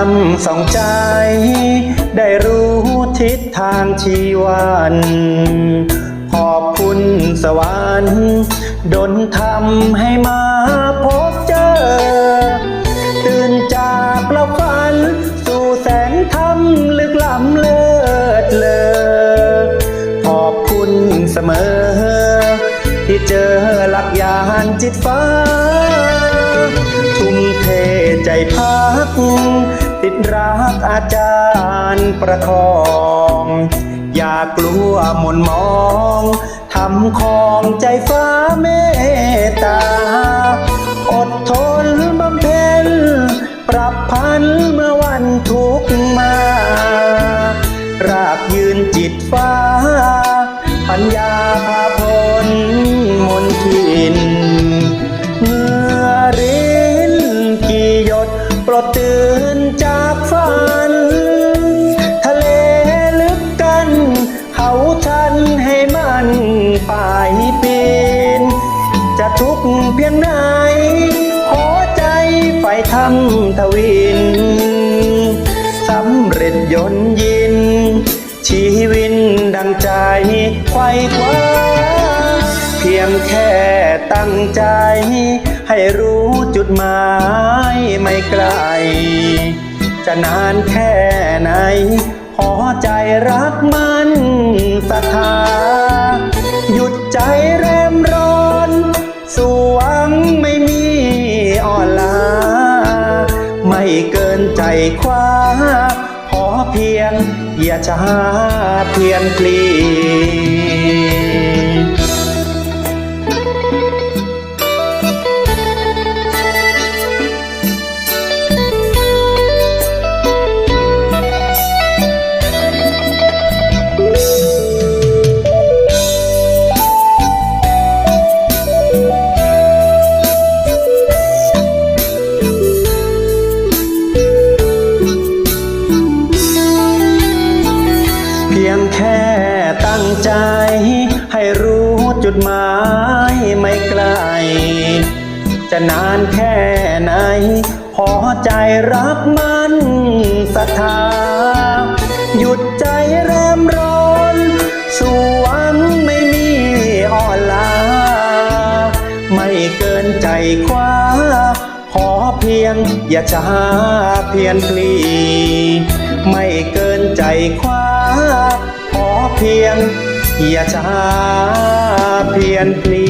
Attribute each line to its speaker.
Speaker 1: ธรรมสองใจ ได้รู้ทิศทางชีวันขอบคุณสวรรค์ดนทำให้มาพบเจอ ตื่นจากเราฝัน สู่แสงธรรมลึกล้ำเลิศเลอขอบคุณเสมอ ที่เจอหลักยานจิตฟ้า ทุ่มเทใจพัก ติดรักอาจารย์ประคอง อย่ากลัวหมนมอง ทำของใจฟ้าเมตตา กเพียงไหนขอใจไฟทำทวินสำเร็จยนยิน ชีวินดังใจไขว้คว้าเพียงแค่ตั้งใจ ให้รู้จุดหมายไม่ไกล จะนานแค่ไหนขอใจรักมันศรัทธาหยุดใจรมร้ เกินใจคว้า ขอเพียงอย่าช้าเพียนพลี ยงแค่ตั้งใจ ให้รู้จุดหมายไม่ไกล จะนานแค่ไหน พอใจรักมันศรัทธา หยุดใจแรมร้อนสู่หวังไม่มีอ่อนลา ไม่เกินใจคว้า ขอเพียงอย่าช้าเพียนพลีไม่เกินใจคว้า เพียงอย่าช้าเพียนพลี